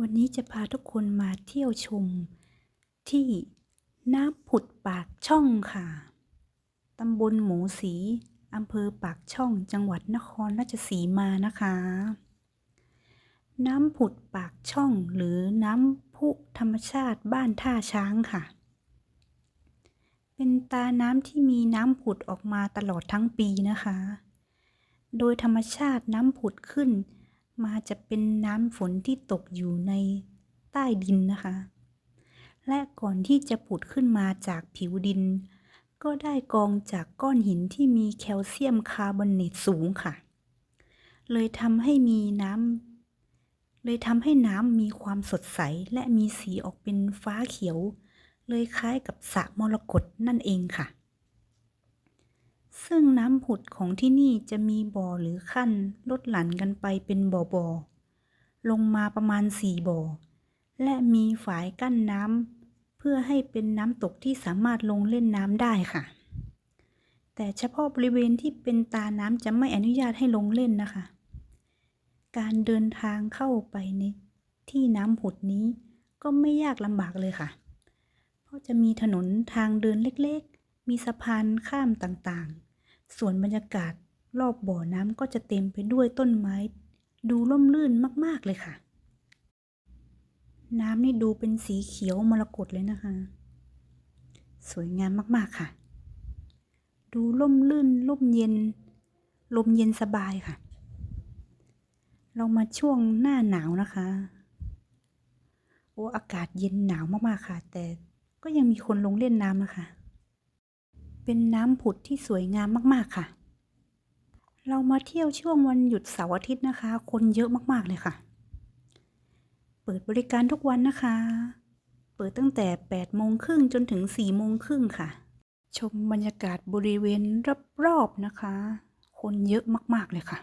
วันนี้จะพาทุกคนมาเที่ยวชม ที่น้ำผุดปากช่องค่ะ ตำบลหมูสีอำเภอปากช่องจังหวัดนครราชสีมานะคะ น้ำผุดปากช่องหรือน้ำพุธรรมชาติบ้านท่าช้างค่ะ เป็นตาน้ำที่มีน้ำผุดออกมาตลอดทั้งปีนะคะ โดยธรรมชาติน้ำผุดขึ้น มาจะเป็นน้ำฝนที่ตกอยู่ในใต้ดินนะคะ และก่อนที่จะผุดขึ้นมาจากผิวดิน ก็ได้กองจากก้อนหินที่มีแคลเซียมคาร์บอเนตสูงค่ะ เลยทำให้มีน้ำเลยทำให้น้ำมีความสดใสและมีสีออกเป็นฟ้าเขียว เลยคล้ายกับสระมรกตนั่นเองค่ะ ซึ่งน้ำผุดของที่นี่จะมีบ่อหรือขั้นลดหลั่นกันไปเป็นบ่อบ่อๆลงมาประมาณสี่บ่อ และมีฝายกั้นน้ำเพื่อให้เป็นน้ำตกที่สามารถลงเล่นน้ำได้ค่ะ แต่เฉพาะบริเวณที่เป็นตาน้ำจะไม่อนุญาตให้ลงเล่นนะคะ การเดินทางเข้าไปในที่น้ำผุดนี้ก็ไม่ยากลำบากเลยค่ะ เพราะจะมีถนนทางเดินเล็กๆ มีสะพานข้ามต่างๆ ส่วนบรรยากาศรอบบ่อน้ำก็จะเต็มไปด้วยต้นไม้ ดูร่มรื่นมาก ๆ เลยค่ะ น้ำนี่ดูเป็นสีเขียวมรกตเลยนะคะ สวยงามมาก ๆ ค่ะ ดูร่มรื่นร่มเย็น ลมเย็นสบายค่ะ เรามาช่วงหน้าหนาวนะคะ โอ้อากาศเย็นหนาวมาก ๆ ค่ะ แต่ก็ยังมีคนลงเล่นน้ำนะคะ เป็นน้ำผุดที่สวยงามมากๆค่ะ เรามาเที่ยวช่วงวันหยุดเสาร์อาทิตย์นะคะ คนเยอะมากๆเลยค่ะ เปิดบริการทุกวันนะคะ เปิดตั้งแต่8โมงครึ่งจนถึง4โมงครึ่งค่ะ ชมบรรยากาศบริเวณรอบๆนะคะ คนเยอะมากๆเลยค่ะ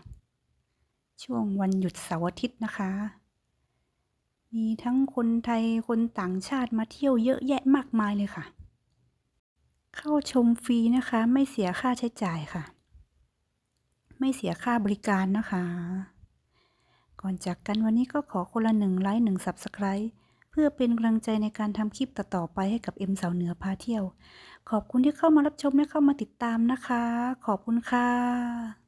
ช่วงวันหยุดเสาร์อาทิตย์นะคะ มีทั้งคนไทยคนต่างชาติมาเที่ยวเยอะแยะมากมายเลยค่ะ เข้าชมฟรีนะคะ ไม่เสียค่าใช้จ่ายค่ะ ไม่เสียค่าบริการนะคะ ก่อนจากกันวันนี้ก็ขอคนละหนึ่งไลค์หนึ่งสับสไครต์เพื่อเป็นกำลังใจในการทำคลิปต่อๆไปให้กับเอ็มสาวเหนือพาเที่ยว ขอบคุณที่เข้ามารับชมและเข้ามาติดตามนะคะ ขอบคุณค่ะ